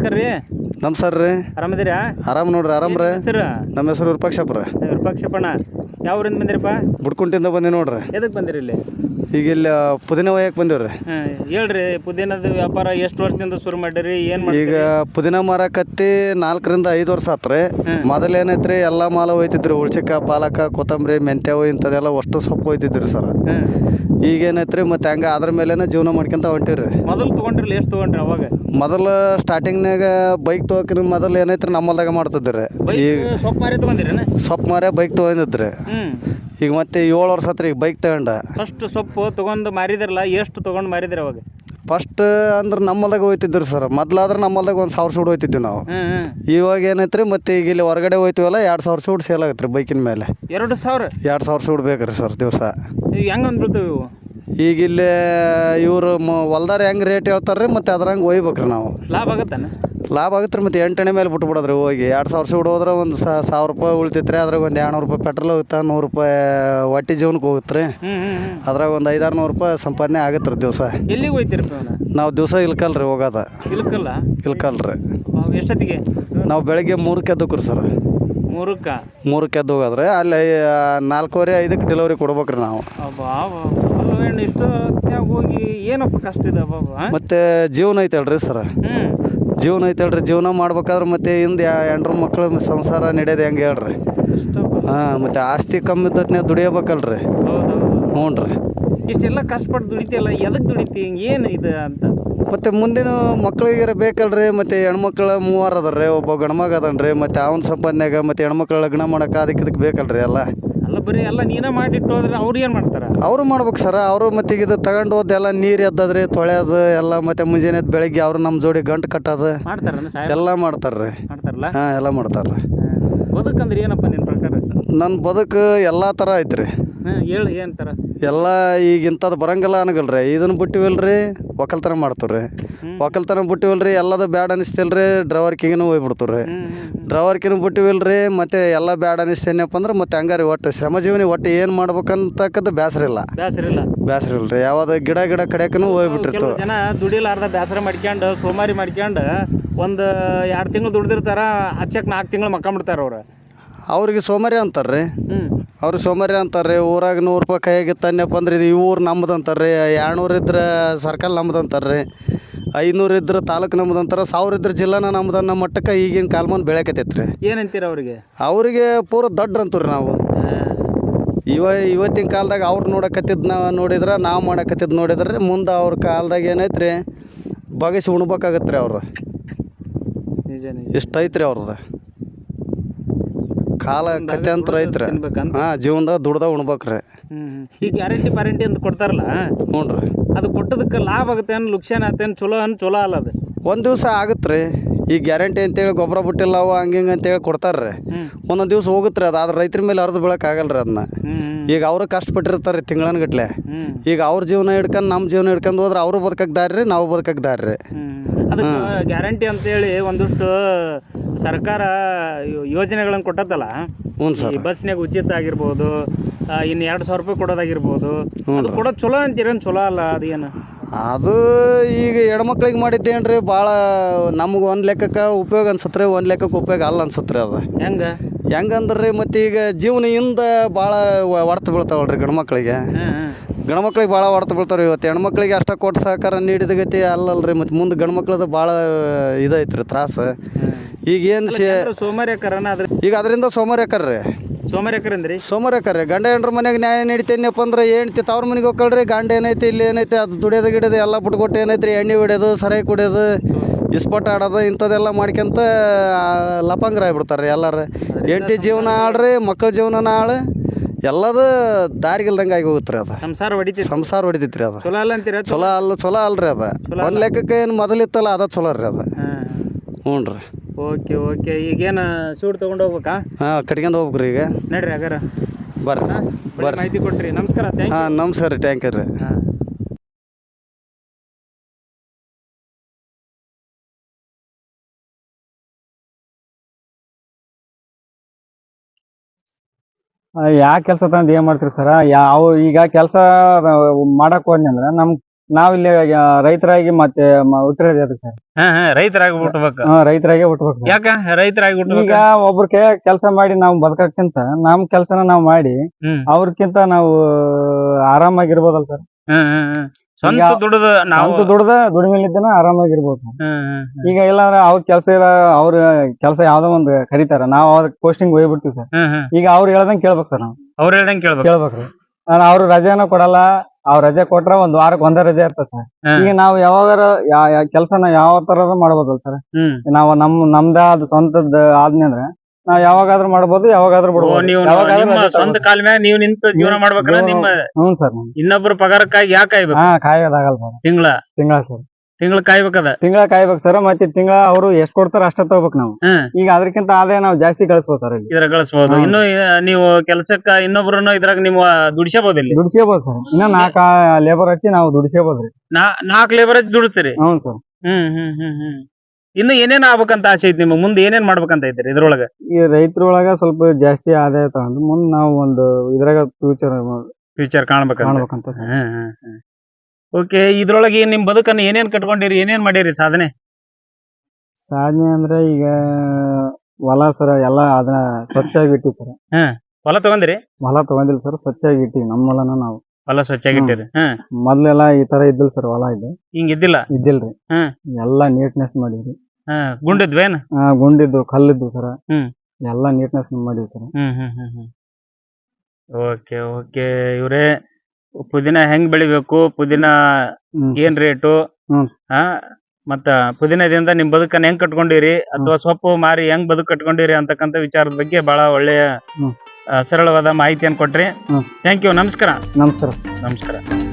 ನಮಸ್ಕಾರ ರೀ. ನಮಸ್ಕಾರ ರೀ. ಆರಾಮದಿರಾ ಆರಾಮ್ ನೋಡ್ರಿ ಆರಾಮ್ ರೀ ಹೆಸರು? ನಮ್ಮ ಹೆಸರು ವಿರೂಪಾಕ್ಷಪ್ಪ ವಿರೂಪಾಕ್ಷಪ್ಪಣ್ಣ ಯಾವ ಊರಿಂದ ಬಂದಿರಪ್ಪ? ಬುಡ್ಕುಂಟಿಂದ ಬಂದಿ ನೋಡ್ರಿ. ಎದಕ್ಕೆ ಬಂದಿರಿ ಇಲ್ಲಿ? ಈಗ ಇಲ್ಲಿ ಪುದೀನ ಒಯ್ಯಕ್ಕೆ ಬಂದಿವ್ರಿ. ಹಾಂ ಹೇಳ್ರಿ ಪುದೀನದ ವ್ಯಾಪಾರ ಎಷ್ಟು ವರ್ಷದಿಂದ ಶುರು ಮಾಡಿರಿ ಏನು ಮಾಡಿ ಈಗ ಪುದೀನ ಮಾರಕತ್ತಿ ನಾಲ್ಕರಿಂದ ಐದು ವರ್ಷ ಆತ್ರಿ. ಮೊದಲು ಏನೈತ್ರಿ ಎಲ್ಲ ಮಾಲ ಒಯ್ತಿದ್ರಿ ಉಳ್ಚಿಕ ಪಾಲಕ ಕೊತ್ತಂಬರಿ ಮೆಂತ್ಯವು ಇಂಥದೆಲ್ಲ ಅಷ್ಟು ಸೊಪ್ಪು ಒಯ್ತಿದ್ರಿ ಸರ್. ಏನೈತ್ರಿ ಮತ್ತೆ ಹಂಗೆ ಅದ್ರ ಮೇಲೇನೆ ಜೀವನ ಮಾಡ್ಕೊಂತ ಹೊಂಟಿವ್ರಿ. ಮೊದಲು ತೊಗೊಂಡ್ರಲ್ಲ ಎಷ್ಟು ತೊಗೊಂಡ್ರಿ ಅವಾಗ? ಮೊದಲು ಸ್ಟಾರ್ಟಿಂಗ್ನಾಗ ಬೈಕ್ ತೊಗೊಕ್ರಿ ಮೊದಲು ಏನೈತ್ರಿ ನಮ್ಮಲ್ದಾಗ ಮಾಡ್ತಿದ್ರಿ. ಈಗ ಸೊಪ್ಪು ಮಾರಿ ತೊಗೊಂಡಿರೇನ? ಸೊಪ್ಪು ಮಾರೇ ಬೈಕ್ ತೊಗೊಂಡಿದ್ರಿ. ಈಗ ಮತ್ತೆ ಏಳು ವರ್ಷ ಆತ್ರಿ ಈಗ ಬೈಕ್ ತಗೊಂಡ. ಫಸ್ಟ್ ಸೊಪ್ಪು ತಗೊಂಡು ಮಾರಿದಿರಲ್ಲ ಎಷ್ಟು ತಗೊಂಡು ಮಾರಿದ್ರೆ ಅವಾಗ? ಫಸ್ಟ್ ಅಂದ್ರೆ ನಮ್ಮಲ್ಲಾಗ ಹೋಯ್ತಿದ್ರು ಸರ್ ಮೊದ್ಲಾದ್ರೆ ನಮ್ಮಲ್ಲಾಗ ಒಂದು ಸಾವಿರ ಸೂಡು ಹೋಯ್ತಿದ್ವಿ ನಾವು. ಹ್ಞೂ ಇವಾಗ ಏನೈತ್ರಿ ಮತ್ತೆ ಈಗ ಇಲ್ಲಿ ಹೊರಗಡೆ ಹೋಯ್ತೀವಲ್ಲ ಎರಡು ಸಾವಿರ ಸೂಡು ಸೇಲ್ ಆಗತ್ತೆ ರೀ ಬೈಕಿನ ಮೇಲೆ. ಎರಡು ಸಾವಿರ? ಎರಡು ಸಾವಿರ ಸೂಡು ಬೇಕ್ರಿ ಸರ್ ದಿವಸ. ಈಗ ಹೆಂಗೆ ಅಂದ್ಬಿಡ್ತೇವೆ ಇವು? ಈಗ ಇಲ್ಲಿ ಇವರು ಮ ಹೊಲ್ದಾರ ಹೆಂಗೆ ರೇಟ್ ಹೇಳ್ತಾರೆ ರೀ ಮತ್ತು ಅದ್ರಂಗೆ ರೀ ನಾವು. ಲಾಭ ಆಗುತ್ತೆ ಲಾಭ ಆಗುತ್ತೆ ರೀ ಮತ್ತು ಎಂಟನೇ ಮೇಲೆ ಬಿಟ್ಬಿಡೋದ್ರಿ ಹೋಗಿ. ಎರಡು ಸಾವಿರ ಸೂಡು ಹೋದ್ರೆ ಒಂದು ಸಾವಿರ ರೂಪಾಯಿ ಉಳಿತೈತೆ ರೀ ಅದ್ರಾಗ ಒಂದು ಎರಡುನೂರು ರೂಪಾಯಿ ಪೆಟ್ರೋಲ್ ಹೋಗುತ್ತೆ ನೂರು ರೂಪಾಯಿ ಒಟ್ಟಿ ಜೀವನಕ್ಕೆ ಹೋಗುತ್ತೆ ರೀ ಹ್ಞೂ ಹ್ಞೂ ಹ್ಞೂ ಅದ್ರಾಗ ಒಂದು ಐದಾರು ನೂರು ರೂಪಾಯಿ ಸಂಪಾದನೆ ಆಗತ್ತೆ ರೀ ದಿವಸ. ಎಲ್ಲಿಗೆ ಹೋಯ್ತಿರಪ್ಪ ನಾವು ದಿವಸ ಇಲ್ಕಲ್ರಿ ಹೋಗೋದ. ಇಲ್ಕಲ್ಲ? ಇಲ್ಕಲ್ರಿ. ರೀ ಎಷ್ಟೊತ್ತಿಗೆ? ನಾವು ಬೆಳಗ್ಗೆ ಮೂರಕ್ಕೆ ಎದ್ದಕ್ರಿ ರೀ ಸರ್. ಮೂರಕ್ಕ? ಮೂರಕ್ಕೆ ಎದ್ದು ಹೋಗೋದ್ರೆ ಅಲ್ಲಿ ಆ, ನಾಲ್ಕೂವರೆ ಐದಕ್ಕೆ ಡೆಲಿವರಿ ಕೊಡ್ಬೇಕ್ರಿ ನಾವು. ಅಲ್ಲ ಏನು ಇಷ್ಟು ಹೊತ್ನ್ಯಾಗ ಹೋಗಿ ಏನಪ್ಪ ಕಷ್ಟ ಇದೆ ಬಾಬಾ ಮತ್ತು ಜೀವನ ಐತಲ್ರಿ ಸರ್. ಹ್ಞೂ ಜೀವನ ಐತಲ್ರಿ ಜೀವನ ಮಾಡ್ಬೇಕಾದ್ರೆ ಮತ್ತೆ ಹಿಂದೆ ಎಂಟ್ರ ಮಕ್ಳು ಸಂಸಾರ ನಡೆಯೋದು ಹೆಂಗೆ ಹೇಳ್ರಿ. ಇಷ್ಟಪ್ಪ ಹಾಂ ಮತ್ತು ಆಸ್ತಿ ಕಮ್ಮಿ ಇದ್ದತ್ನೇ ದುಡಿಯಬೇಕಲ್ರಿ. ಹೌದು ಹ್ಞೂ ರೀ ಇಷ್ಟೆಲ್ಲ ಕಷ್ಟಪಟ್ಟು ದುಡಿತಿಯಲ್ಲ ಎದಕ್ಕೆ ದುಡಿತಿ ಏನು ಇದು ಅಂತ? ಮತ್ತು ಮುಂದಿನ ಮಕ್ಳಿಗೆ ಬೇಕಲ್ರಿ ಮತ್ತು ಹೆಣ್ಮಕ್ಳು ಮೂವರು ಅದಾರ ರೀ ಒಬ್ಬ ಗಂಡ್ಮಗ ಅದನ್ರಿ ಮತ್ತು ಅವ್ನ ಸಂಪಾದನೆಯಾಗ ಮತ್ತು ಹೆಣ್ಮಕ್ಳು ಲಗ್ನ ಮಾಡೋಕೆ ಅದಕ್ಕೆ ಇದಕ್ಕೆ ಬೇಕಲ್ರಿ ಎಲ್ಲ. ಅಲ್ಲ ಬರೀ ಎಲ್ಲ ನೀನೇ ಮಾಡಿಟ್ಟು ಹೋದ್ರೆ ಅವ್ರು ಏನು ಮಾಡ್ತಾರೆ? ಅವರು ಮಾಡ್ಬೇಕು ಸರ್ ಅವರು ಮತ್ತು ಈಗ ಇದು ತಗೊಂಡು ಹೋದೆಲ್ಲ ಎಲ್ಲ ನೀರು ಎದ್ದದ್ರಿ ತೊಳೆಯೋದು ಎಲ್ಲ ಮತ್ತು ಮುಂಜಾನೆ ಎದ್ದು ಬೆಳಗ್ಗೆ ಅವರು ನಮ್ಮ ಜೋಡಿ ಗಂಟು ಕಟ್ಟೋದು ಮಾಡ್ತಾರೆ ಎಲ್ಲ ಎಲ್ಲ ಮಾಡ್ತಾರ್ರಿ. ಮಾಡ್ತಾರಲ್ಲ? ಹಾಂ ಎಲ್ಲ ಮಾಡ್ತಾರೆ ಬದುಕಂದ್ರೆ ಏನಪ್ಪ ನಿನ್ನ ಪ್ರಕಾರ? ನನ್ನ ಬದುಕು ಎಲ್ಲ ಥರ ಐತ್ರಿ. ಹಾಂ ಹೇಳು ಏನಂತಾರ ಎಲ್ಲ ಈಗ ಇಂಥದ್ದು ಬರಂಗಿಲ್ಲ ಅನ್ಗಲ್ರಿ. ಇದನ್ನು ಬಿಟ್ಟಿವಲ್ರಿ ಒಕ್ಕಲ್ತನ ಮಾಡ್ತೀವ್ರಿ. ಒಕ್ಕಲ್ತನ ಬಿಟ್ಟಿವಲ್ರಿ ಎಲ್ಲದು ಬ್ಯಾಡ್ ಅನಿಸ್ತಿಲ್ರಿ ಡ್ರೈವರ್ ಕಿಂಗನು ಹೋಗ್ಬಿಡ್ತೀವ್ರಿ. ಹ್ಞೂ ಹ್ಞೂ ಡ್ರೈವರ್ ಕಿಂಗ್ ಬಿಟ್ಟಿವಲ್ರಿ ಮತ್ತೆ ಎಲ್ಲ ಬ್ಯಾಡ್ ಅನಿಸ್ತೇನಪ್ಪ ಅಂದ್ರೆ ಮತ್ತೆ ಹಂಗಾರಿ ಒಟ್ಟು ಶ್ರಮಜೀವನಿ ಒಟ್ಟು ಏನು ಮಾಡ್ಬೇಕಂತಕ್ಕದ್ದು ಬೇಸರ ಇಲ್ಲ. ಬೇಸರ ಇಲ್ಲ ಬೇಸರ ಇಲ್ರಿ. ಯಾವ್ದು ಗಿಡ ಗಿಡ ಕಡೆಕನು ಹೋಗ್ಬಿಟ್ಟಿರ್ತು ಜನ ದುಡಿಲಾರ್ದ ಬೇಸರ ಮಾಡ್ಕೊಂಡು ಸೋಮಾರಿ ಮಾಡ್ಕೊಂಡು ಒಂದು ಎರಡು ತಿಂಗಳು ದುಡ್ದಿರ್ತಾರ ಅಚ್ಚಕ್ಕೆ ನಾಲ್ಕು ತಿಂಗಳು ಮಕ್ಕಂಬಿಡ್ತಾರ ಅವ್ರು. ಅವ್ರಿಗೆ ಸೋಮಾರಿ ಅಂತಾರ್ರಿ. ಹ್ಞೂ ಅವ್ರು ಸೋಮಾರಿ ಅಂತಾರೆ ಊರಾಗ ನೂರು ರೂಪಾಯಿ ಕೈಯಾಗಿ ತನ್ಯಪ್ಪ ಅಂದ್ರೆ ಇದು ಈ ಊರು ನಮ್ಮದು ಅಂತಾರೆ ರೀ ಎರಡ್ನೂರು ಇದ್ರೆ ಸರ್ಕಲ್ ನಮ್ಮದು ಅಂತಾರೆ ರೀ ಐನೂರು ಇದ್ರೆ ತಾಲೂಕು ನಮ್ಮದು ಅಂತಾರೆ ಸಾವಿರ ಇದ್ರೆ ಜಿಲ್ಲಾನ ನಮ್ದು ಅನ್ನೋ ಮಟ್ಟಕ್ಕೆ ಈಗಿನ ಕಾಲ್ಮಂದು ಬೆಳೆಯಕತ್ತೈತೆ ರೀ ಏನಂತೀರ ಅವರಿಗೆ? ಅವರಿಗೆ ಪೂರ ದೊಡ್ಡ ಅಂತೀವಿ ನಾವು ಇವ ಇವತ್ತಿನ ಕಾಲದಾಗ ಅವ್ರು ನೋಡಕತ್ತಿದ್ದು ನಾವು ನೋಡಿದ್ರೆ ನಾವು ಮಾಡಕತ್ತಿದ್ದು ನೋಡಿದ್ರೆ ಮುಂದೆ ಅವ್ರ ಕಾಲದಾಗ ಏನೈತೆ ರೀ ಬಗಸಿ ಉಣ್ಬೇಕಾಗತ್ತೆ ರೀ ಅವರು. ನಿಜ ನಿಜ. ಇಷ್ಟು ಐತ್ರಿ ಅವ್ರದ್ದು ಕಾಲ ಕತೆ ಅಂತ ಐತ್ರಿ. ತಿನ್ಬೇಕಂತ? ಹಾಂ ಜೀವನದಾಗ ದುಡ್ದ ಉಣ್ಬೇಕ್ರಿ. ಈಗ ಗ್ಯಾರಂಟಿ ಪಾರಂಟಿ ಅಂತ ಕೊಡ್ತಾರಲ್ಲ? ಹ್ಞೂ ರೀ ಅದು ಕೊಟ್ಟದಕ್ಕೆ ಲಾಭ ಆಗುತ್ತೆ ಲುಕ್ಸಾನ್ ಲುಕ್ಷಾನ್ ಆತೇನು ಚಲೋ ಅನ್ ಚಲೋ ಅಲ್ಲ ಅದು? ಒಂದು ದಿವಸ ಆಗತ್ತೆ ರೀ ಈ ಗ್ಯಾರಂಟಿ ಅಂತೇಳಿ ಗೊಬ್ಬರ ಬಿಟ್ಟಿಲ್ಲ ಅವ ಹಂಗೆ ಹಿಂಗೆ ಅಂತೇಳಿ ಕೊಡ್ತಾರೆ ರೀ ಒಂದೊಂದು ದಿವಸ ಹೋಗುತ್ತೆ ರೀ ಅದು. ಆದ್ರೆ ರೈತರ ಮೇಲೆ ಅರ್ಧ ಬೀಳಕ್ಕೆ ಆಗಲ್ಲ ರೀ ಅದನ್ನ ಈಗ ಅವರು ಕಷ್ಟಪಟ್ಟಿರ್ತಾರೆ ರೀ ತಿಂಗಳನ್ಗಟ್ಲೆ ಗಟ್ಲೆ. ಈಗ ಅವ್ರ ಜೀವನ ಹಿಡ್ಕೊಂಡು ನಮ್ಮ ಜೀವನ ಹಿಡ್ಕೊಂಡು ಹೋದ್ರೆ ಅವರು ಬದುಕಕ್ಕೆ ದಾರಿ ರೀ ನಾವು ಬದುಕಕ್ಕೆ ದಾರಿ ರೀ ಅದಕ್ಕೆ ಗ್ಯಾರಂಟಿ ಅಂತೇಳಿ ಒಂದಷ್ಟು ಸರ್ಕಾರ ಯೋಜನೆಗಳನ್ನು ಕೊಟ್ಟತ್ತಲ್ಲ? ಹ್ಞೂ ಸರ್. ಈ ಬಸ್ನಾಗ ಉಚಿತ ಆಗಿರ್ಬೋದು ಇನ್ನು ಎರಡು ಸಾವಿರ ರೂಪಾಯಿ ಕೊಡೋದಾಗಿರ್ಬೋದು ಅದು ಕೊಡೋದು ಚಲೋ ಅಂತೀರೇನು ಚಲೋ ಅಲ್ಲ ಅದೇನು? ಅದು ಈಗ ಹೆಣ್ಮಕ್ಳಿಗೆ ಮಾಡಿದ್ದೇನು ರೀ ಭಾಳ ನಮ್ಗೆ ಒಂದು ಲೆಕ್ಕಕ್ಕೆ ಉಪಯೋಗ ಅನ್ಸತ್ತೆ ರೀ ಒಂದು ಲೆಕ್ಕಕ್ಕೆ ಉಪಯೋಗ ಅಲ್ಲ ಅನ್ಸತ್ತೆ ರೀ ಅದು. ಹೆಂಗೆ? ಹೆಂಗಂದ್ರೆ ರೀ ಮತ್ತು ಈಗ ಜೀವನದಿಂದ ಭಾಳ ಹೊಡ್ತ ಬೀಳ್ತಾವಲ್ಲ ರೀ ಗಂಡ್ಮಕ್ಳಿಗೆ. ಮಕ್ಕಳಿಗೆ ಗಂಡು ಗಂಡ್ಮಕ್ಳಿಗೆ ಭಾಳ ಹೊಡ್ತ ಬೀಳ್ತಾವ್ರಿ ಇವತ್ತು. ಹೆಣ್ಮಕ್ಳಿಗೆ ಅಷ್ಟ ಕೊಟ್ಟು ಸಹಕಾರ ನೀಡಿದ ಗತಿ ಅಲ್ಲಲ್ಲ ರೀ ಮತ್ತು ಮುಂದೆ ಗಂಡ್ಮಕ್ಳದ್ದು ಭಾಳ ರೀ ತ್ರಾಸು. ಈಗ ಏನು ಸೇ ಈಗ ಅದರಿಂದ ಸೋಮಾರಿ ರೀ ಸೋಮಾರಿ ಅಕ್ಕರಂದ್ರಿ ಸೋಮಾರಿ ರೀ ಗಂಡ ಹೆಂಡ್ರ ಮನೆಗೆ ನ್ಯಾಯ ನೀಡ್ತೇನಪ್ಪ ಅಂದ್ರೆ ಹೆಣ್ತಿ ತವ್ರ ಮನೆಗೆ ಹೋಗ್ಕೊಳ್ರಿ ಗಂಡ ಏನೈತಿ ಇಲ್ಲಿ ಏನೈತಿ ಅದು ದುಡಿಯೋದು ಗಿಡೋದು ಎಲ್ಲ ಬಿಟ್ಕೊಟ್ಟು ಏನೈತಿ ರೀ ಎಣ್ಣೆ ಹೊಡೆಯೋದು ಸರಾಯಿ ಕುಡಿಯೋದು. ಇಸ್ಪಟ್ ಆಡೋದು ಇಂಥದ್ದೆಲ್ಲ ಮಾಡ್ಕೊಂತ ಲಪಂಗ್ರ ಆಗ್ಬಿಡ್ತಾರೆ ರೀ ಎಲ್ಲರೂ. ಹೆಂಡತಿ ಜೀವನ ಆಡ್ರಿ ಮಕ್ಕಳ ಜೀವನ ಆಳು ಎಲ್ಲದು ದಾರಿಗಿಲ್ದಂಗೆ ಆಗಿ ಹೋಗುತ್ತೆ ರೀ ಅದು. ಸಂಸಾರ ಹೊಡಿತಿ ಸಂಸಾರ ಹೊಡಿತೈತಿ ರೀ ಅದು. ಚಲೋ ಅಲ್ಲ ಅಂತೀರ ಚಲೋ ಅಲ್ಲ ಚಲೋ ಅಲ್ರಿ ಅದು. ಒಂದು ಲೆಕ್ಕಕ್ಕೆ ಏನು ಮೊದಲಿತ್ತಲ್ಲ ಅದ ಚಲೋ ರೀ ಅದು. ಹ್ಞೂ ರೀ ಓಕೆ ಓಕೆ. ಈಗೇನು ಸೂಟ್ ತೊಗೊಂಡು ಹೋಗ್ಬೇಕಾ? ಹಾಂ ಕಟ್ಕೊಂಡು ಹೋಗ್ಬೇಕ್ರಿ ಈಗ. ನಡ್ರಿ ಹಾಗಾರ. ಬರ್ರಿ ಬರ್ರಿ. ಮಾಹಿತಿ ಕೊಟ್ರಿ. ನಮಸ್ಕಾರ ಹಾಂ ನಮಸ್ಕಾರ ರೀ ಟ್ಯಾಂಕರ್ ರೀ. ಹಾಂ. ಯಾವ ಕೆಲಸ ತಂದು ಏನ್ ಮಾಡ್ತೀರಿ ಸರ? ಯಾವ ಈಗ ಕೆಲಸ ಮಾಡಕ್ ಹೋದ್ನಿ ಅಂದ್ರೆ ನಮ್ ನಾವಿಲ್ಲಿ ಇಲ್ಲಿ ರೈತರಾಗಿ ಮತ್ತೆ ಹುಟ್ಟಿರೋದ್ರಿ ಸರ್? ರೈತರಾಗಿ ಹುಟ್ಟಬೇಕು ರೈತರಾಗಿ ಹುಟ್ಟಬೇಕು ರೈತರಾಗೆ ಈಗ ಒಬ್ರಿಗೆ ಒಬ್ರ ಕೆಲಸ ಮಾಡಿ ನಾವು ಬದುಕಕ್ಕಿಂತ ನಮ್ ಕೆಲ್ಸನ ನಾವ್ ಮಾಡಿ ಅವ್ರಕ್ಕಿಂತ ನಾವು ಆರಾಮಾಗಿರ್ಬೋದಲ್ಲ ಸರ್. ಸ್ವಂತ ದುಡದ ನಾವು ನಾವು ದುಡ್ದ ದುಡಿಮೆಲಿದ್ದನ ಆರಾಮಾಗಿರ್ಬೋದು ಸರ್. ಈಗ ಇಲ್ಲಾಂದ್ರೆ ಅವ್ರ ಕೆಲಸ ಇಲ್ಲ ಅವ್ರ ಕೆಲಸ ಯಾವ್ದೋ ಒಂದು ಕರೀತಾರ. ನಾವ್ ಅವ್ರ ಪೋಸ್ಟಿಂಗ್ ಹೋಗ್ಬಿಡ್ತೀವಿ ಸರ್. ಈಗ ಅವ್ರ ಹೇಳ್ದಂಗ್ ಕೇಳ್ಬೇಕು ಸರ್ ನಾವು. ಅವ್ರ ಹೇಳ್ದಂಗ್ ಕೇಳ್ಬೇಕು. ಕೇಳ್ಬೇಕ್ರಿ ನಾನು ಅವ್ರು ರಜೆನ ಕೊಡಲ್ಲ ಅವ್ರ ರಜೆ ಕೊಟ್ರ ಒಂದ್ ವಾರಕ್ಕೆ ಒಂದೇ ರಜೆ ಇರ್ತದೆ ಸರ್. ಈಗ ನಾವು ಯಾವಾಗಾರ ಕೆಲಸನ ಯಾವ ತರ ಮಾಡ್ಬೋದಲ್ಲ ಸರ್. ನಾವು ನಮ್ ನಮ್ದ ಅದು ಸ್ವಂತದ ಆದ್ಮೇಲೆ ಯಾವಾಗಾದ್ರೂ ಮಾಡ್ಬೋದು ಯಾವಾಗಾದ್ರೂ ಬಿಡ್ಬೋದು. ನೀವು ಯಾವಾಗಾದ್ರೂ ನಿಮ್ಮ ರಜೆ ಸ್ವಂತ ತಗೋಬೋದು. ಕಾಲ ಮ್ಯಾಗ ನೀವು ನಿಂತು ಜೀವನ ನೀವು ಮಾಡ್ಬೇಕಂದ್ರೆ ನಿಮ್ಮ ಹ್ಞೂ ಸರ್ ಇನ್ನೊಬ್ರ ಪಗಾರಕ್ಕಾಗಿ ಯಾಕೆ ಕಾಯ್ಬೇಕು? ಹಾ ಕಾಯೋದಾಗಲ್ಲ ಸರ್. ತಿಂಗಳ? ತಿಂಗಳ ಸರ್. ತಿಂಗಳ ಕಾಯ್ಬೇಕದ? ತಿಂಗಳ ಕಾಯ್ಬೇಕು ಸರ್ ಮತ್ತೆ ತಿಂಗಳ ಅವರು ಎಷ್ಟು ಕೊಡ್ತಾರ ಅಷ್ಟ ತಗೋಬೇಕು ನಾವು. ಹ್ಮ್ ಈಗ ಅದಕ್ಕಿಂತ ಆದಾಯ ನಾವು ಜಾಸ್ತಿ ಕಳಿಸ್ಬೋದು ಸರ್ ಇಲ್ಲಿ. ಇದ್ರ ಗಳಿಸ್ಬೋದು ಹ್ಮ್. ಇನ್ನು ಆ, ನೀವು ಕೆಲಸಕ್ಕ ಇನ್ನೊಬ್ರನ್ನ ಇದ್ರಾಗ ನೀವು ದುಡಿಸಬಹುದು ಇಲ್ಲಿ? ದುಡಿಸ್ಕೋಬೋದು ಸರ್. ಇನ್ನ ನಾಲ್ಕ ಲೇಬರ್ ಹಚ್ಚಿ ನಾವು ದುಡಿಸಬಹುದು ನಾ ನಾಲ್ಕು ಲೇಬರ್ ಹಚ್ಚಿ ದುಡಿಸ್ತೀರಿ? ಹ್ಞೂ ಸರ್. ಹ್ಮ್ ಹ್ಮ್ ಹ್ಮ್ ಹ್ಮ್. ಇನ್ನು ಏನೇನ್ ಆಗ್ಬೇಕಂತ ಆಸೆ ಐತಿ ನಿಮಗೆ? ಮುಂದೆ ಏನೇನ್ ಮಾಡ್ಬೇಕಂತ ಐತ್ರಿ ಇದ್ರೊಳಗ? ಈ ರೈತರೊಳಗ ಸ್ವಲ್ಪ ಜಾಸ್ತಿ ಆದಾಯ ತಗೊಂಡು ಮುಂದ್ ನಾವು ಒಂದು ಇದ್ರಾಗ ಫ್ಯೂಚರ್ ಫ್ಯೂಚರ್ ಕಾಣ್ಬೇಕಂತ? ಕಾಣ್ಬೇಕಂತ ಸರ್. ಓಕೆ ಇದ್ರೊಳಗೆ ನಿಮ್ ಬದುಕನ್ನ ಏನೇನ್ ಕಟ್ಕೊಂಡಿರಿ ಏನೇನ್ ಮಾಡಿರಿ ಸಾಧನೆ? ಸಾಧನೆ ಅಂದ್ರೆ ಈಗ ಹೊಲ ಸರ ಎಲ್ಲಾ ಅದನ್ನ ಸ್ವಚ್ಛಾಗಿ ಇಟ್ಟಿವಿ ಸರ್. ಹೊಲ ತಗೊಂಡಿರಿ? ಹೊಲ ತಗೊಂಡಿಲ್ಲ ಸರ್ ಸ್ವಚ್ಛಾಗಿ ಇಟ್ಟಿವಿ ನಮ್ಮ ಹೊಲನ ನಾವು. ಹೊಲ ಸ್ವಚ್ಛಾಗಿಟ್ಟಿರಿ. ಹ್ಮ್ ಮೊದ್ಲೆಲ್ಲಾ ಈ ತರ ಇದ್ದಿಲ್ಲ ಸರ್ ಹೊಲ ಇದು. ಹಿಂಗ್ ಇದ್ದಿಲ್ಲ ಇದ್ದಿಲ್ರಿ. ಹ್ಮ್. ಎಲ್ಲಾ ನೀಟ್ನೆಸ್ ಮಾಡಿದ್ರಿ ಹಾ ಗುಂಡಿದ್ವೇನ್ ಆ, ಗುಂಡಿದ್ದು ಕಲ್ಲಿದ್ದು ಸರ್. ಹ್ಮ್. ಎಲ್ಲಾ ನೀಟ್ನೆಸ್ ಮಾಡಿದ್ವಿ ಸರ್. ಹ್ಮ್ ಹ್ಮ್ ಹ್ಮ್ ಹ್ಮ್. Okay okay. ಇವ್ರೆ ಪುದೀನ ಹೆಂಗ್ ಬೆಳಿಬೇಕು? ಪುದೀನ ಹ್ಮ್ ಏನ್ ರೇಟು? ಹ್ಮ್. ಹಾ ಮತ್ತ ಪುದೀನದಿಂದ ನಿಮ್ ಬದುಕನ್ನ ಹೆಂಗ್ ಕಟ್ಕೊಂಡಿರಿ? ಅಥವಾ ಸೊಪ್ಪು ಮಾರಿ ಹೆಂಗ್ ಬದುಕು ಕಟ್ಕೊಂಡಿರಿ ಅಂತಕ್ಕಂತ ವಿಚಾರದ ಬಗ್ಗೆ ಬಹಳ ಒಳ್ಳೆಯ ಹ್ಮ್. ಸರಳವಾದ ಮಾಹಿತಿಯನ್ನು ಕೊಟ್ರಿ. ಥ್ಯಾಂಕ್ ಯು ನಮಸ್ಕಾರ. ನಮಸ್ಕಾರ. ನಮಸ್ಕಾರ.